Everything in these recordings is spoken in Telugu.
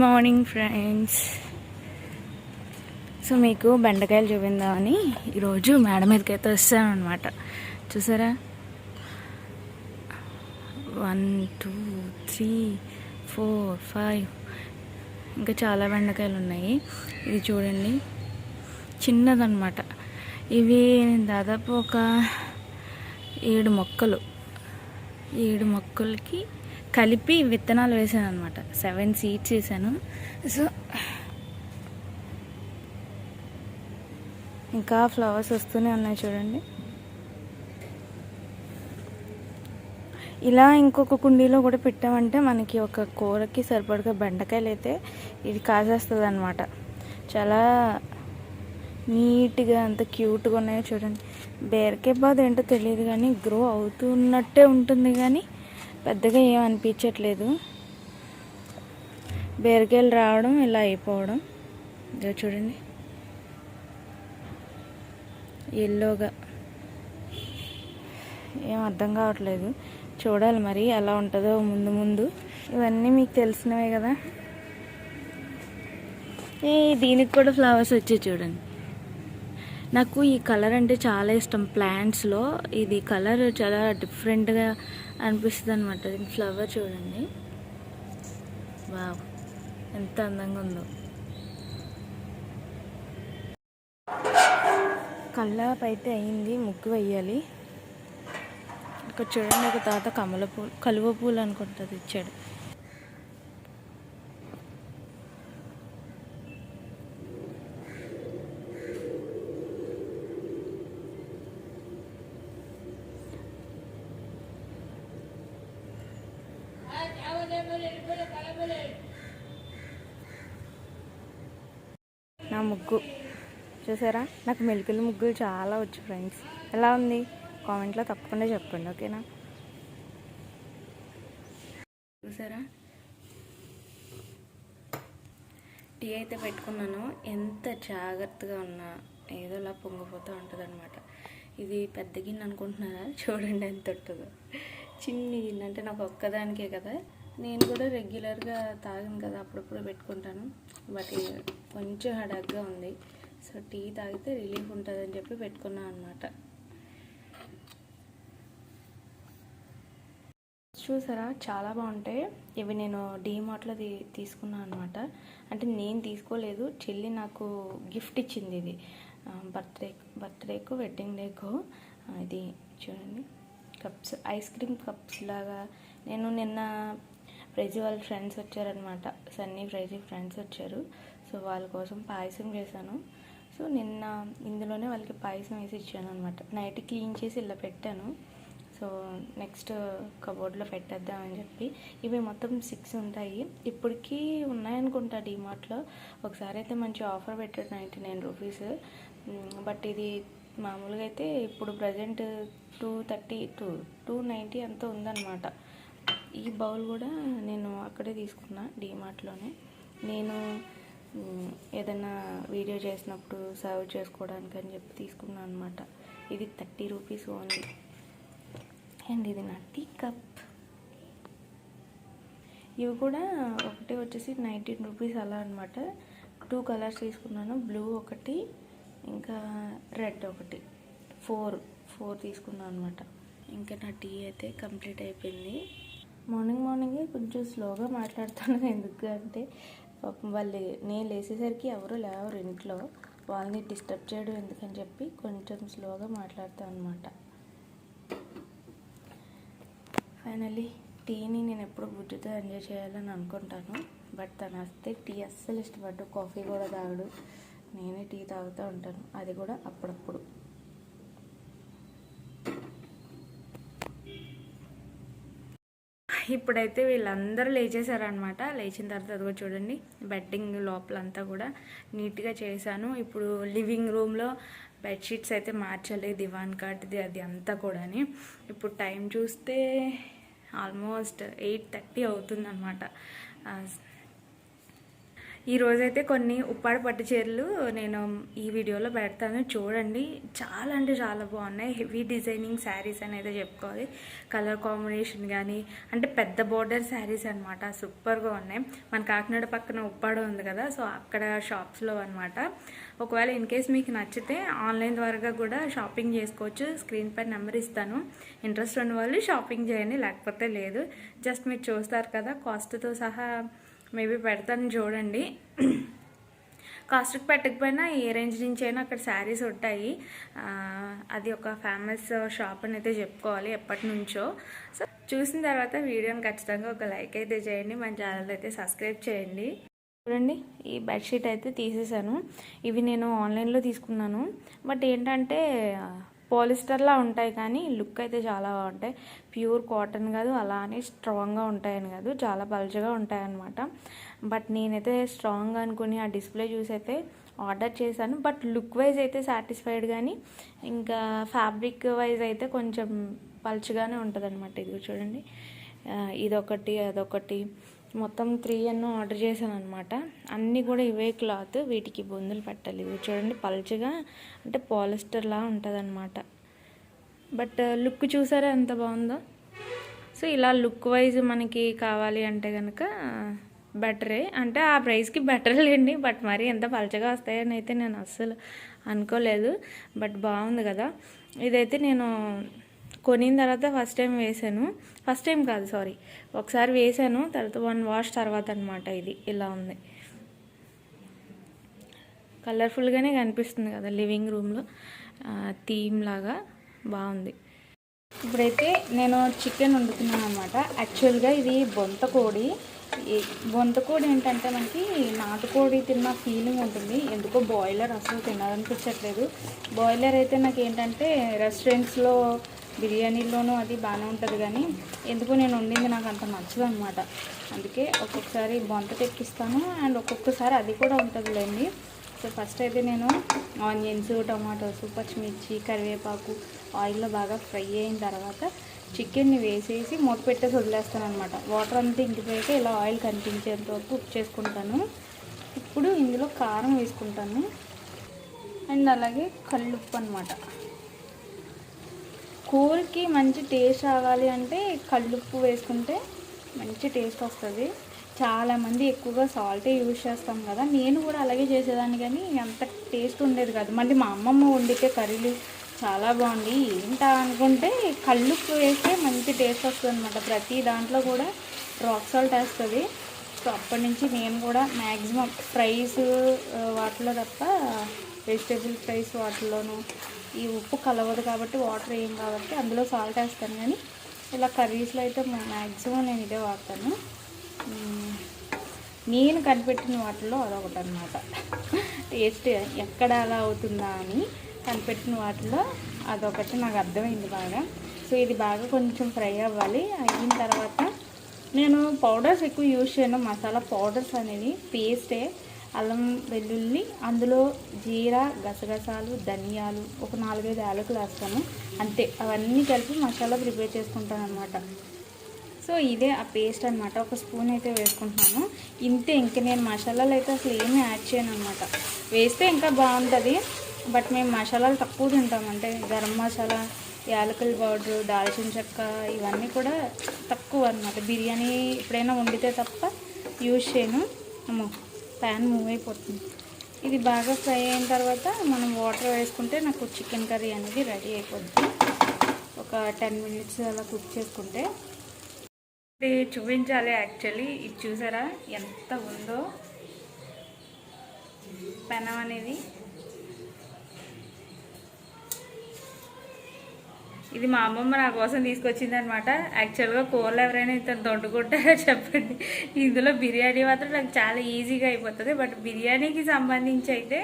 మార్నింగ్ ఫ్రెండ్స్ సో మీకు బెండకాయలు చూపిందామని ఈరోజు మేడ మీదకి అయితే వస్తాను అనమాట చూసారా? One two three four five ఇంకా చాలా బెండకాయలు ఉన్నాయి. ఇది చూడండి. చిన్నదనమాట ఇవి దాదాపు ఒక ఏడు మొక్కలు. ఏడు మొక్కలకి కలిపి విత్తనాలు వేసాను అనమాట సెవెన్ సీడ్స్ వేసాను. సో ఇంకా ఫ్లవర్స్ వస్తూనే ఉన్నాయి చూడండి. ఇలా ఇంకొక కుండీలో కూడా పెట్టామంటే మనకి ఒక కూరకి సరిపడగా బెండకాయలు అయితే ఇది కాసేస్తుంది అనమాట చాలా నీట్గా అంత క్యూట్గా ఉన్నాయో చూడండి. బేరకాయ బాధ ఏంటో తెలియదు కానీ గ్రో అవుతున్నట్టే ఉంటుంది కానీ పెద్దగా ఏం అనిపించట్లేదు. బీరకాయలు రావడం ఇలా అయిపోవడం. ఇదో చూడండి. ఎల్లోగా. ఏం అర్థం కావట్లేదు. చూడాలి మరి ఎలా ఉంటుందో ముందు ముందు. ఇవన్నీ మీకు తెలిసినవే కదా. ఏ దీనికి కూడా ఫ్లవర్స్ వచ్చాయి చూడండి. నాకు ఈ కలర్ అంటే చాలా ఇష్టం. ప్లాంట్స్లో ఇది కలర్ చాలా డిఫరెంట్గా అనిపిస్తుంది అనమాట దీని ఫ్లవర్ చూడండి. వావ్ ఎంత అందంగా ఉందో. కల్లాపు అయితే అయింది ముగ్గు వేయాలి. ఇక్కడ చూడండి ఒక తాత కమల పూలు కలువ పూలు అనుకుంటుంది ఇచ్చాడు. నా ముగ్గు. చూసారా? నాకు మెలికల ముగ్గులు చాలా వచ్చు ఫ్రెండ్స్ ఎలా ఉంది? కామెంట్లో తప్పకుండా చెప్పండి ఓకేనా? చూసారా? టీ అయితే పెట్టుకున్నాను. ఎంత జాగ్రత్తగా ఉన్నా ఏదోలా పొంగిపోతూ ఉంటుంది అనమాట ఇది పెద్ద గిన్నె అనుకుంటున్నారా? చూడండి ఎంత ఉంటుందో. చిన్ని గిన్నె. అంటే నాకు ఒక్కదానికే కదా. నేను కూడా రెగ్యులర్గా తాగను కదా అప్పుడప్పుడు పెట్టుకుంటాను. బట్ కొంచెం హడాగ్గా ఉంది. సో టీ తాగితే రిలీఫ్ ఉంటుందని చెప్పి పెట్టుకున్నాను అనమాట చూసారా? చాలా బాగుంటాయి. ఇవి నేను డీమార్ట్లో తీ తీసుకున్నాను అనమాట అంటే నేను తీసుకోలేదు. చెల్లి నాకు గిఫ్ట్ ఇచ్చింది ఇది. బర్త్డే బర్త్డేకు వెడ్డింగ్ డేకు ఇది చూడండి. కప్స్ ఐస్ క్రీమ్ కప్స్ లాగా. నేను నిన్న ఫ్రైజీ వాళ్ళ ఫ్రెండ్స్ వచ్చారనమాట సన్నీ ఫ్రైజీ ఫ్రెండ్స్ వచ్చారు. సో వాళ్ళ కోసం పాయసం చేశాను. సో నిన్న ఇందులోనే వాళ్ళకి పాయసం వేసి ఇచ్చాను అనమాట నైట్ క్లీన్ చేసి ఇలా పెట్టాను. సో నెక్స్ట్ కబోర్డ్లో పెట్టేద్దామని చెప్పి. ఇవి మొత్తం సిక్స్ ఉంటాయి. ఇప్పటికీ ఉన్నాయనుకుంటా డిమార్ట్లో. ఒకసారి అయితే మంచి ఆఫర్ పెట్టాడు నైంటీ నైన్ రూపీస్. బట్ ఇది మామూలుగా అయితే ఇప్పుడు present two thirty two two ninety అంత ఉందన్నమాట. ఈ బౌల్ కూడా నేను అక్కడే తీసుకున్నా డీమార్ట్లోనే. నేను ఏదైనా వీడియో చేసినప్పుడు సర్వ్ చేసుకోవడానికి అని చెప్పి తీసుకున్నాను అనమాట ఇది థర్టీ రూపీస్ ఓన్లీ. అండ్ ఇది నా టీ కప్. ఇవి కూడా ఒకటి వచ్చేసి నైన్టీన్ రూపీస్ అలా అనమాట టూ కలర్స్ తీసుకున్నాను. బ్లూ ఒకటి ఇంకా రెడ్ ఒకటి. ఫోర్ ఫోర్ తీసుకున్నాను అనమాట ఇంకా నా టీ అయితే కంప్లీట్ అయిపోయింది. మార్నింగ్ మార్నింగే కొంచెం స్లోగా మాట్లాడుతాను. ఎందుకంటే వాళ్ళు నేను లేచేసరికి ఎవరు లేవరు ఇంట్లో. వాళ్ళని డిస్టర్బ్ చేయడం ఎందుకని చెప్పి కొంచెం స్లోగా మాట్లాడతాను అనమాట ఫైనలీ టీని నేను ఎప్పుడు బుజ్జుతో ఎంజాయ్ చేయాలని అనుకుంటాను. బట్ తను వస్తే టీ అస్సలు ఇష్టపడ్డు. కాఫీ కూడా తాగడు. నేనే టీ తాగుతూ ఉంటాను. అది కూడా అప్పుడప్పుడు. ఇప్పుడైతే వీళ్ళందరూ లేచేశారనమాట లేచిన తర్వాత అదిగో చూడండి బెడ్డింగ్ లోపలంతా కూడా నీట్గా చేశాను. ఇప్పుడు లివింగ్ రూమ్లో బెడ్షీట్స్ అయితే మార్చాలి దివాన్ కాట్ది అది అంతా కూడాని. ఇప్పుడు టైం చూస్తే ఆల్మోస్ట్ ఎయిట్ థర్టీ అవుతుందన్నమాట. ఈరోజైతే ఈ రోజైతే కొన్ని ఉప్పాడ పట్టు చీరలు నేను ఈ వీడియోలో పెడతాను. చూడండి. చాలా అంటే చాలా బాగున్నాయి. హెవీ డిజైనింగ్ శారీస్ అనేది చెప్పుకోవాలి. కలర్ కాంబినేషన్ కానీ అంటే పెద్ద బోర్డర్ శారీస్ అనమాట సూపర్గా ఉన్నాయి. మన కాకినాడ పక్కన ఉప్పాడ ఉంది కదా సో అక్కడ షాప్స్లో అనమాట ఒకవేళ ఇన్ కేస్ మీకు నచ్చితే ఆన్లైన్ ద్వారా కూడా షాపింగ్ చేసుకోవచ్చు. స్క్రీన్ పై నెంబర్ ఇస్తాను. ఇంట్రెస్ట్ ఉన్న వాళ్ళు షాపింగ్ చేయండి లేకపోతే లేదు. జస్ట్ మీరు చూస్తారు కదా కాస్ట్తో సహా మేబీ పెడతాను చూడండి. కాస్ట్కి పెట్టకపోయినా ఏ రేంజ్ నుంచి అయినా అక్కడ శారీస్ ఉంటాయి. అది ఒక ఫేమస్ షాప్ అని అయితే చెప్పుకోవాలి ఎప్పటి నుంచో. సో చూసిన తర్వాత వీడియోని ఖచ్చితంగా ఒక లైక్ అయితే చేయండి. మన ఛానల్ అయితే సబ్స్క్రైబ్ చేయండి. చూడండి ఈ బెడ్షీట్ అయితే తీసేసాను. ఇవి నేను ఆన్లైన్లో తీసుకున్నాను. బట్ ఏంటంటే పోలిస్టర్లా ఉంటాయి కానీ లుక్ అయితే చాలా బాగుంటాయి. ప్యూర్ కాటన్ కాదు అలా అని స్ట్రాంగ్గా ఉంటాయని కాదు చాలా పలుచగా ఉంటాయన్నమాట. బట్ నేనైతే స్ట్రాంగ్ అనుకుని ఆ డిస్ప్లే చూసి అయితే ఆర్డర్ చేశాను. బట్ లుక్ వైజ్ అయితే సాటిస్ఫైడ్ కానీ ఇంకా ఫ్యాబ్రిక్ వైజ్ అయితే కొంచెం పలుచగానే ఉంటుంది అనమాట ఇది చూడండి ఇదొకటి అదొకటి. మొత్తం త్రీ ఎన్నో ఆర్డర్ చేశాను అనమాట అన్నీ కూడా ఇవే క్లాత్ వీటికి బొందులు పెట్టాలి. ఇవి చూడండి పల్చగా అంటే పాలిస్టర్లా ఉంటుంది అనమాట బట్ uh, లుక్ చూసారా ఎంత బాగుందో? సో ఇలా లుక్ వైజ్ మనకి కావాలి అంటే కనుక uh, బెటరే. అంటే ఆ ప్రైస్కి బెటర్ లేండి బట్ మరి ఎంత పలచగా వస్తాయని అయితే నేను అస్సలు అనుకోలేదు. బట్ బాగుంది కదా. ఇదైతే నేను కొనిన తర్వాత ఫస్ట్ టైం వేసాను. ఫస్ట్ టైం కాదు సారీ ఒకసారి వేసాను తర్వాత వన్ వాష్ తర్వాత అనమాట ఇది. ఇలా ఉంది. కలర్ఫుల్గానే కనిపిస్తుంది కదా లివింగ్ రూమ్లో థీమ్ లాగా బాగుంది. ఇప్పుడైతే నేను చికెన్ వండుతున్నాను అనమాట యాక్చువల్గా ఇది బొంత కోడి. బొంత కోడి ఏంటంటే మనకి నాటుకోడి తిన్న ఫీలింగ్ ఉంటుంది. ఎందుకో బాయిలర్ అసలు తినాలనిపించట్లేదు. బాయిలర్ అయితే నాకు ఏంటంటే రెస్టారెంట్స్లో బిర్యానీలోనూ అది బాగానే ఉంటుంది కానీ ఎందుకో నేను వండింది నాకు అంత నచ్చదు అనమాట అందుకే ఒక్కొక్కసారి బొంత తెప్పిస్తాను అండ్ ఒక్కొక్కసారి అది కూడా ఉంటుందిలేండి. సో ఫస్ట్ అయితే నేను ఆనియన్స్ టమాటోస్ పచ్చిమిర్చి కరివేపాకు ఆయిల్లో బాగా ఫ్రై అయిన తర్వాత చికెన్ని వేసేసి మూత పెట్టేసి వదిలేస్తాను అనమాట వాటర్ అంతా ఇంకిపోయాక ఇలా ఆయిల్ కనిపించేంత వరకు కుక్ చేసుకుంటాను. ఇప్పుడు ఇందులో కారం వేసుకుంటాను. అండ్ అలాగే కల్లుప్పు అనమాట కూరకి మంచి టేస్ట్ రావాలి అంటే కళ్ళుప్పు వేసుకుంటే మంచి టేస్ట్ వస్తుంది. చాలామంది ఎక్కువగా సాల్టే యూజ్ చేస్తాం కదా. నేను కూడా అలాగే చేసేదాన్ని కానీ అంత టేస్ట్ ఉండేది కాదు. మళ్ళీ మా అమ్మమ్మ వండితే కర్రీలు చాలా బాగుంది ఏంటా అనుకుంటే కళ్ళుప్పు వేస్తే మంచి టేస్ట్ వస్తుంది అనమాట ప్రతి దాంట్లో కూడా రాక్ సాల్ట్ వేస్తుంది. సో అప్పటి నుంచి నేను కూడా మ్యాక్సిమం ఫ్రైస్ వాటిలో తప్ప వెజిటేబుల్ ఫ్రైస్ వాటిలోనూ ఈ ఉప్పు కలవదు కాబట్టి వాటర్ ఏం కాబట్టి అందులో సాల్ట్ వేస్తాను కానీ ఇలా కర్రీస్లో అయితే మ్యాక్సిమం నేను ఇదే వాడతాను. నేను కనిపెట్టిన వాటిలో అదొకటి అనమాట టేస్ట్ ఎక్కడ అలా అవుతుందా అని కనిపెట్టిన వాటిలో అదొకటి నాకు అర్థమైంది బాగా. సో ఇది బాగా కొంచెం ఫ్రై అవ్వాలి. అయిన తర్వాత నేను పౌడర్స్ ఎక్కువ యూజ్ చేయను. మసాలా పౌడర్స్ అనేవి పేస్టే అల్లం వెల్లుల్లి అందులో జీరా గసగసాలు ధనియాలు ఒక నాలుగైదు యాలకులు వేస్తాను. అంతే. అవన్నీ కలిపి మసాలా ప్రిపేర్ చేసుకుంటాను అనమాట సో ఇదే ఆ పేస్ట్ అనమాట ఒక స్పూన్ అయితే వేసుకుంటున్నాను. ఇంతే ఇంక నేను మసాలాలు అయితే అసలు ఏమీ యాడ్ చేయను అనమాట వేస్తే ఇంకా బాగుంటుంది బట్ మేము మసాలాలు తక్కువ తింటాం. అంటే గరం మసాలా యాలకుల పౌడర్ దాల్చిన చెక్క ఇవన్నీ కూడా తక్కువ అనమాట బిర్యానీ ఎప్పుడైనా వండితే తప్ప యూజ్ చేయను. అమ్మో. ప్యాన్ మూవ్ అయిపోతుంది. ఇది బాగా ఫ్రై అయిన తర్వాత మనం వాటర్ వేసుకుంటే నాకు చికెన్ కర్రీ అనేది రెడీ అయిపోద్ది ఒక టెన్ మినిట్స్ అలా కుక్ చేసుకుంటే. ఇది చూపించాలి యాక్చువల్లీ. ఇది చూసారా? ఎంత ఉందో. పెనం అనేది ఇది మా అమ్మమ్మ నా కోసం తీసుకొచ్చింది అనమాట యాక్చువల్గా కూరలు ఎవరైనా ఇంత దొండుకుంటారో చెప్పండి. ఇందులో బిర్యానీ మాత్రం నాకు చాలా ఈజీగా అయిపోతుంది. బట్ బిర్యానీకి సంబంధించి అయితే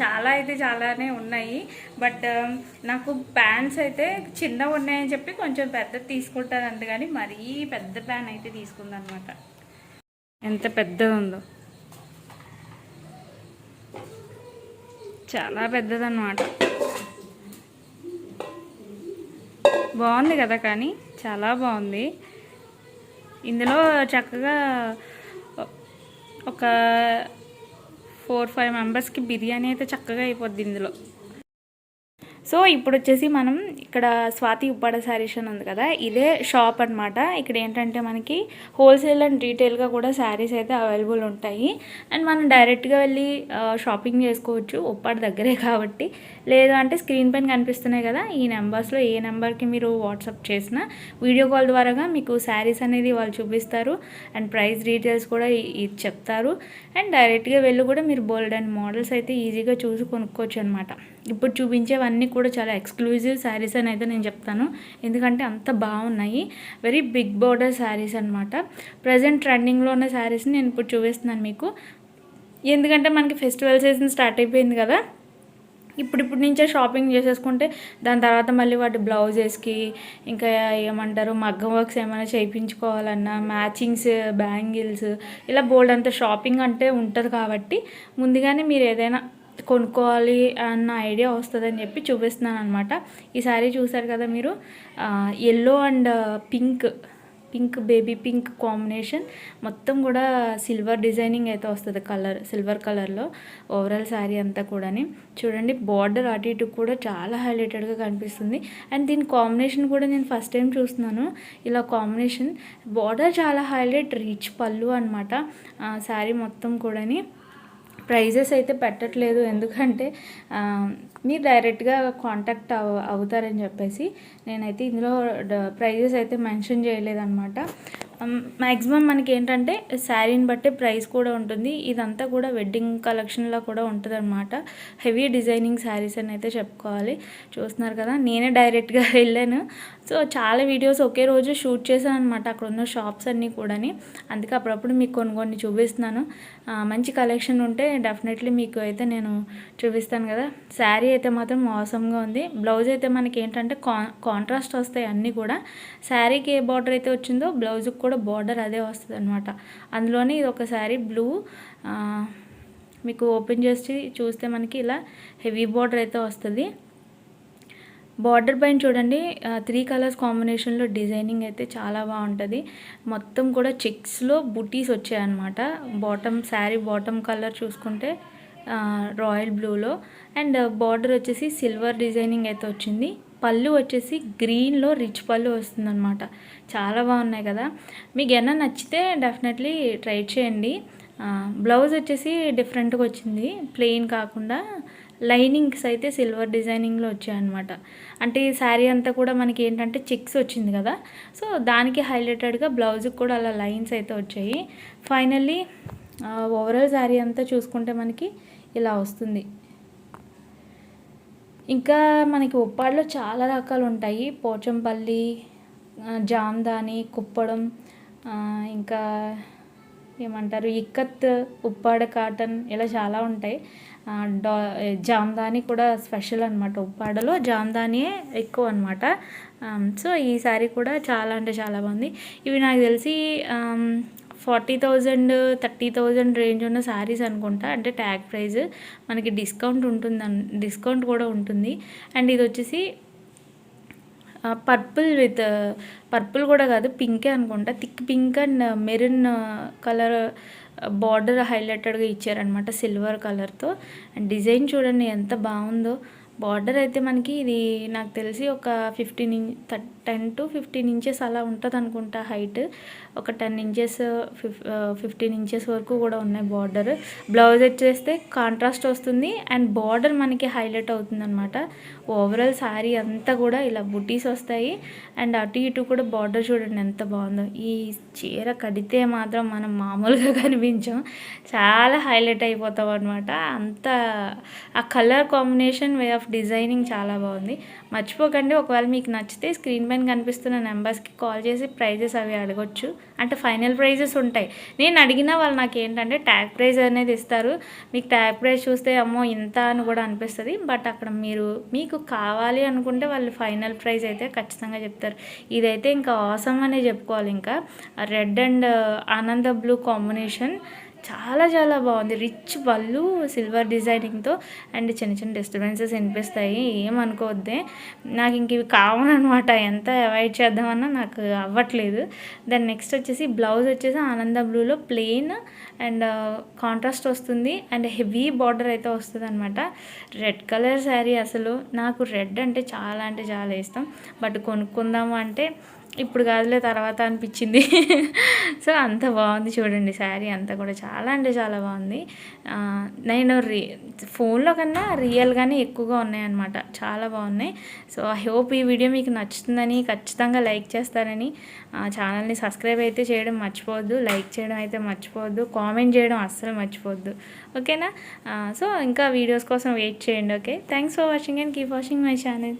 చాలా అయితే చాలానే ఉన్నాయి. బట్ um, నాకు ప్యాన్స్ అయితే చిన్నగా ఉన్నాయని చెప్పి కొంచెం పెద్దది తీసుకుంటాను అందుకని మరీ పెద్ద ప్యాన్ అయితే తీసుకుందనమాట ఎంత పెద్దగా ఉందో. చాలా పెద్దదన్నమాట. బాగుంది కదా కానీ చాలా బాగుంది. ఇందులో చక్కగా ఒక ఫోర్ ఫైవ్ మెంబర్స్కి బిర్యానీ అయితే చక్కగా అయిపోద్ది ఇందులో. సో ఇప్పుడు వచ్చేసి మనం ఇక్కడ స్వాతి ఉప్పాడ శారీస్ అని ఉంది కదా ఇదే షాప్ అన్నమాట. ఇక్కడ ఏంటంటే మనకి హోల్సేల్ అండ్ రీటైల్గా కూడా శారీస్ అయితే అవైలబుల్ ఉంటాయి. అండ్ మనం డైరెక్ట్గా వెళ్ళి షాపింగ్ చేసుకోవచ్చు ఉప్పాడ దగ్గరే కాబట్టి. లేదు అంటే స్క్రీన్ పైన కనిపిస్తున్నాయి కదా ఈ నెంబర్స్లో ఏ నెంబర్కి మీరు వాట్సాప్ చేసినా వీడియో కాల్ ద్వారాగా మీకు శారీస్ అనేది వాళ్ళు చూపిస్తారు. అండ్ ప్రైస్ డీటెయిల్స్ కూడా ఇది చెప్తారు. అండ్ డైరెక్ట్గా వెళ్ళి కూడా మీరు బోల్డ్ అండ్ మోడల్స్ అయితే ఈజీగా చూసి కొనుక్కోవచ్చు అనమాట ఇప్పుడు చూపించేవన్నీ కూడా చాలా ఎక్స్క్లూజివ్ శారీస్ అని అయితే నేను చెప్తాను. ఎందుకంటే అంత బాగున్నాయి. వెరీ బిగ్ బోర్డర్ శారీస్ అనమాట ప్రజెంట్ ట్రెండింగ్లో ఉన్న శారీస్ని నేను ఇప్పుడు చూపిస్తున్నాను మీకు. ఎందుకంటే మనకి ఫెస్టివల్ సీజన్ స్టార్ట్ అయిపోయింది కదా. ఇప్పుడు ఇప్పుడు నుంచే షాపింగ్ చేసేసుకుంటే దాని తర్వాత మళ్ళీ వాటి బ్లౌజెస్కి ఇంకా ఏమంటారు మగ్గం వర్క్స్ ఏమైనా చేయించుకోవాలన్నా మ్యాచింగ్స్ బ్యాంగిల్స్ ఇలా బోల్డ్ అంత షాపింగ్ అంటే ఉంటుంది కాబట్టి ముందుగానే మీరు ఏదైనా కొనుక్కోవాలి అన్న ఐడియా వస్తుందని చెప్పి చూపిస్తున్నాను అనమాట ఈ సారీ చూసారు కదా మీరు? Yellow and pink pink baby pink combination మొత్తం కూడా సిల్వర్ డిజైనింగ్ అయితే వస్తుంది కలర్ సిల్వర్ కలర్లో ఓవరాల్ శారీ అంతా కూడాని. చూడండి బార్డర్ అటు ఇటు కూడా చాలా హైలైటెడ్గా కనిపిస్తుంది. అండ్ దీని కాంబినేషన్ కూడా నేను ఫస్ట్ టైం చూస్తున్నాను. ఇలా కాంబినేషన్ బార్డర్ చాలా హైలైట్ రిచ్ పళ్ళు అనమాట శారీ మొత్తం కూడాని. ప్రైజెస్ అయితే పెట్టట్లేదు. ఎందుకంటే మీరు డైరెక్ట్గా కాంటాక్ట్ అవ అవుతారని చెప్పేసి నేనైతే ఇందులో ప్రైజెస్ అయితే మెన్షన్ చేయలేదన్నమాట. Um, మ్యాక్సిమం మనకి ఏంటంటే శారీని బట్టే ప్రైస్ కూడా ఉంటుంది. ఇదంతా కూడా వెడ్డింగ్ కలెక్షన్లో కూడా ఉంటుంది అనమాట హెవీ డిజైనింగ్ శారీస్ అని అయితే చెప్పుకోవాలి. చూస్తున్నారు కదా నేనే డైరెక్ట్గా వెళ్ళాను. సో చాలా వీడియోస్ ఒకే రోజు షూట్ చేశాను అనమాట అక్కడ ఉన్న షాప్స్ అన్నీ కూడాని. అందుకే అప్పుడప్పుడు మీకు కొన్ని కొన్ని చూపిస్తున్నాను. మంచి కలెక్షన్ ఉంటే డెఫినెట్లీ మీకు అయితే నేను చూపిస్తాను కదా. శారీ అయితే మాత్రం మోసంగా ఉంది. బ్లౌజ్ అయితే మనకి ఏంటంటే కా కాంట్రాస్ట్ వస్తాయి అన్నీ కూడా. శారీకి ఏ బార్డర్ అయితే వచ్చిందో బ్లౌజ్కి కూడా బార్డర్ అదే వస్తుంది అనమాట అందులోనే ఇది ఒక శారీ బ్లూ మీకు ఓపెన్ చేసి చూస్తే మనకి ఇలా హెవీ బార్డర్ అయితే వస్తుంది. బార్డర్ పైన చూడండి త్రీ కలర్స్ కాంబినేషన్లో డిజైనింగ్ అయితే చాలా బాగుంటుంది. మొత్తం కూడా చెక్స్లో బుటీస్ వచ్చాయన్నమాట. బాటమ్ శారీ బాటమ్ కలర్ చూసుకుంటే రాయల్ బ్లూలో అండ్ బార్డర్ వచ్చేసి సిల్వర్ డిజైనింగ్ అయితే వచ్చింది. పళ్ళు వచ్చేసి గ్రీన్లో రిచ్ పళ్ళు వస్తుందన్నమాట. చాలా బాగున్నాయి కదా. మీకు ఏమన్నా నచ్చితే డెఫినెట్లీ ట్రై చేయండి. బ్లౌజ్ వచ్చేసి డిఫరెంట్గా వచ్చింది. ప్లెయిన్ కాకుండా లైనింగ్స్ అయితే సిల్వర్ డిజైనింగ్లో వచ్చాయన్నమాట. అంటే ఈ శారీ అంతా కూడా మనకి ఏంటంటే చిక్స్ వచ్చింది కదా. సో దానికి హైలైటెడ్గా బ్లౌజ్కి కూడా అలా లైన్స్ అయితే వచ్చాయి. ఫైనల్లీ ఓవరాల్ శారీ అంతా చూసుకుంటే మనకి ఇలా వస్తుంది. ఇంకా మనకి ఉప్పాడలో చాలా రకాలు ఉంటాయి పోచంపల్లి ఆ, కుప్పడం ఇంకా ఏమంటారు? ఇక్కత్ ఉప్పాడ కాటన్ ఇలా చాలా ఉంటాయి. డా జామ్దాని కూడా స్పెషల్ అనమాట ఉప్పాడలో. జామ్దానియే ఎక్కువ అనమాట సో ఈ సారీ కూడా చాలా అంటే చాలా బాగుంది. ఇవి నాకు తెలిసి forty thousand thirty thousand range ఉన్న శారీస్ అనుకుంటా. అంటే ట్యాగ్ ప్రైస్ మనకి డిస్కౌంట్ ఉంటుంది డిస్కౌంట్ కూడా ఉంటుంది. అండ్ ఇది వచ్చేసి పర్పుల్ విత్ పర్పుల్ కూడా కాదు పింకే అనుకుంటా. Thick pink and maroon colour border హైలైటెడ్గా ఇచ్చారనమాట సిల్వర్ కలర్తో. అండ్ డిజైన్ చూడండి ఎంత బాగుందో. బార్డర్ అయితే మనకి ఇది నాకు తెలిసి ఒక fifteen inch ten to fifteen inches అలా ఉంటుంది అనుకుంటా హైట్. ఒక ten inches fif fifteen inches వరకు కూడా ఉన్నాయి బార్డర్. బ్లౌజ్ వచ్చేస్తే కాంట్రాస్ట్ వస్తుంది అండ్ బార్డర్ మనకి హైలైట్ అవుతుంది అనమాట ఓవరాల్ శారీ అంతా కూడా ఇలా బుటీస్ వస్తాయి అండ్ అటు ఇటు కూడా బార్డర్ చూడండి ఎంత బాగుందో. ఈ చీర కడితే మాత్రం మనం మామూలుగా కనిపించాం. చాలా హైలైట్ అయిపోతాం అనమాట అంత ఆ colour combination way of designing చాలా బాగుంది. మర్చిపోకండి ఒకవేళ మీకు నచ్చితే స్క్రీన్ పైన కనిపిస్తున్న నెంబర్స్కి కాల్ చేసి ప్రైజెస్ అవి అడగొచ్చు. అంటే ఫైనల్ ప్రైజెస్ ఉంటాయి. నేను అడిగిన వాళ్ళు నాకు ఏంటంటే ట్యాగ్ ప్రైజ్ అనేది ఇస్తారు. మీకు ట్యాగ్ ప్రైజ్ చూస్తే అమ్మో ఇంత అని కూడా అనిపిస్తుంది. బట్ అక్కడ మీరు మీకు కావాలి అనుకుంటే వాళ్ళు ఫైనల్ ప్రైజ్ అయితే ఖచ్చితంగా చెప్తారు. ఇదైతే ఇంకా అవసరం అనే చెప్పుకోవాలి ఇంకా. రెడ్ అండ్ ఆనంద బ్లూ కాంబినేషన్. చాలా చాలా బాగుంది. రిచ్ పళ్ళు సిల్వర్ డిజైనింగ్తో అండ్ చిన్న చిన్న డిస్టర్బెన్సెస్ వినిపిస్తాయి. ఏమనుకోవద్దే నాకు ఇంక ఇవి కావాలన్నమాట ఎంత అవాయిడ్ చేద్దామన్నా నాకు అవ్వట్లేదు. దాని నెక్స్ట్ వచ్చేసి బ్లౌజ్ వచ్చేసి ఆనంద బ్లూలో ప్లెయిన్ అండ్ కాంట్రాస్ట్ వస్తుంది. అండ్ హెవీ బార్డర్ అయితే వస్తుంది అనమాట రెడ్ కలర్ శారీ అసలు నాకు రెడ్ అంటే చాలా అంటే చాలా ఇష్టం. బట్ కొనుక్కుందాము అంటే ఇప్పుడు కాదులే తర్వాత అనిపించింది. సో అంత బాగుంది చూడండి శారీ. అంతా కూడా చాలా అంటే చాలా బాగుంది. నేను రి ఫోన్లో కన్నా రియల్గానే ఎక్కువగా ఉన్నాయన్నమాట. చాలా బాగున్నాయి. సో ఐ హోప్ ఈ వీడియో మీకు నచ్చుతుందని ఖచ్చితంగా లైక్ చేస్తారని. ఛానల్ని సబ్స్క్రైబ్ అయితే చేయడం మర్చిపోవద్దు. లైక్ చేయడం అయితే మర్చిపోవద్దు. కామెంట్ చేయడం అస్సలు మర్చిపోవద్దు. ఓకేనా? సో ఇంకా వీడియోస్ కోసం వెయిట్ చేయండి okay? Thanks for watching and keep watching my channel